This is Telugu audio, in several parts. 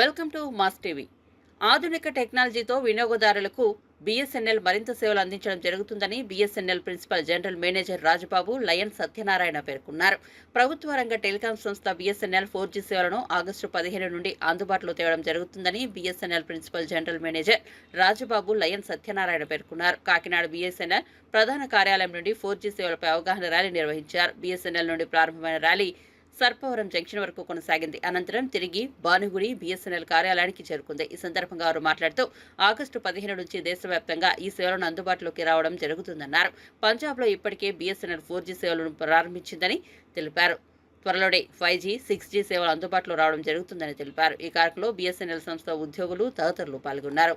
Welcome to mass TV. ఆధునిక టెక్నాలజీతో వినియోగదారులకు బీఎస్ఎన్ఎల్ మరింత సేవలు అందించడం జరుగుతుందని BSNL principal general manager Rajababu lion Satyanarayana పేర్కొన్నారు. ప్రభుత్వ రంగ టెలికాం సంస్థ బీఎస్ఎన్ఎల్ ఫోర్ జీ సేవలను ఆగస్టు పదిహేను నుండి అందుబాటులో తేవడం జరుగుతుందని BSNL principal general manager Rajababu lion Satyanarayana పేర్కొన్నారు. కాకినాడ బీఎస్ఎన్ఎల్ ప్రధాన కార్యాలయం నుండి ఫోర్ జీ సేవలపై అవగాహన ర్యాలీ నిర్వహించారు. బీఎస్ఎన్ఎల్ నుండి ప్రారంభమైన ర్యాలీ సర్పవరం జంక్షన్ వరకు కొనసాగింది. అనంతరం తిరిగి భానుగుడి బీఎస్ఎన్ఎల్ కార్యాలయానికి చేరుకుంది. ఈ సందర్భంగా వారు మాట్లాడుతూ ఆగస్టు పదిహేను నుంచి దేశవ్యాప్తంగా ఈ సేవలను అందుబాటులోకి రావడం జరుగుతుందన్నారు. పంజాబ్లో ఇప్పటికే బీఎస్ఎన్ఎల్ ఫోర్ జీ సేవలను ప్రారంభించిందని తెలిపారు. త్వరలోనే ఫైవ్ జీ సిక్స్ జీ సేవలు అందుబాటులో రావడం జరుగుతుందని తెలిపారు. ఈ కార్యక్రమంలో బీఎస్ఎన్ఎల్ సంస్థ ఉద్యోగులు తదితరులు పాల్గొన్నారు.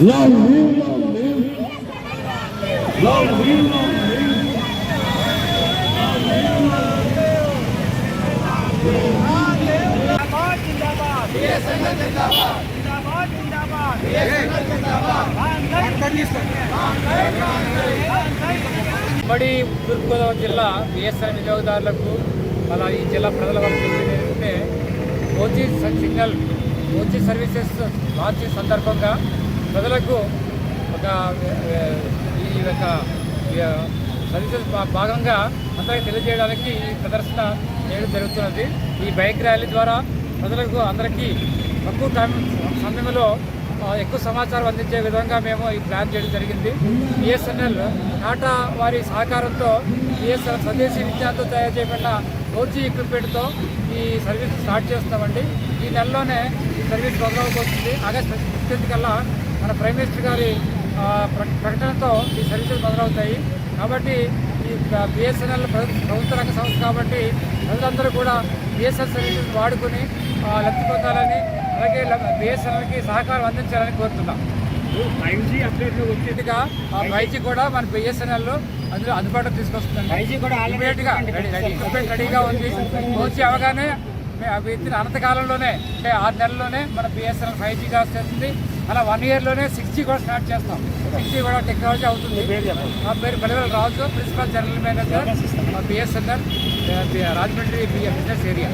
Long ఉమ్మడి తూర్పుగోదావరి జిల్లా బిఎస్ఎన్ వినియోగదారులకు అలా ఈ జిల్లా ప్రజల వరకు ఏంటంటే OG signal OG services launch సందర్భంగా ప్రజలకు ఒక ఈ యొక్క సర్వీసెస్ భా- భాగంగా అందరికీ తెలియజేయడానికి ఈ ప్రదర్శన చేయడం జరుగుతున్నది. ఈ బైక్ ర్యాలీ ద్వారా ప్రజలకు అందరికీ తక్కువ టైం సమయంలో ఎక్కువ సమాచారం అందించే విధంగా మేము ఈ ప్లాన్ చేయడం జరిగింది. బిఎస్ఎన్ఎల్ టాటా వారి సహకారంతో బిఎస్ఎన్ఎల్ స్వదేశీ విద్యార్థులతో తయారు చేయబడిన ఫోర్జీ ఎక్విప్మెంట్తో ఈ సర్వీస్ స్టార్ట్ చేస్తామండి. ఈ నెలలోనే సర్వీస్ మొదలవబోతుంది ఆగస్ట్ ఫిఫ్టీన్త్ కల్లా మన ప్రైమ్ మినిస్టర్ గారి ఆ, ప్ర- ప్రకటనతో ఈ సర్వీసెస్ మొదలవుతాయి. కాబట్టి ఈ బిఎస్ఎన్ఎల్ ప్రభుత్వ రంగ సంస్థ కాబట్టి ప్రజలందరూ కూడా బిఎస్ఎన్ఎల్ సర్వీసెస్ వాడుకొని ఆ, లబ్ధి పొందాలని అలాగే బిఎస్ఎన్ఎల్కి సహకారం అందించాలని కోరుతున్నాం. ఫైవ్ జీ అప్డేట్లో ఇటుగా ఫైవ్ జీ కూడా మన బిఎస్ఎన్ఎల్ అందులో అందుబాటులో తీసుకొస్తుంది ఫైవ్ జీ కూడా రెడీగా ఉంది. వచ్చి అవగానే మే- అవి ఇచ్చిన అనంతకాలంలోనే అంటే ఆరు నెలల్లోనే మన బిఎస్ఎన్ఎల్ ఫైవ్ జీ చేస్తుంది. అలా వన్ ఇయర్లోనే సిక్స్ జీ కూడా స్టార్ట్ చేస్తాం. సిక్స్ జీ కూడా టెక్నాలజీ అవుతుంది. నా పేరు Palivela Raju principal general manager BSNL Rajahmundry business area.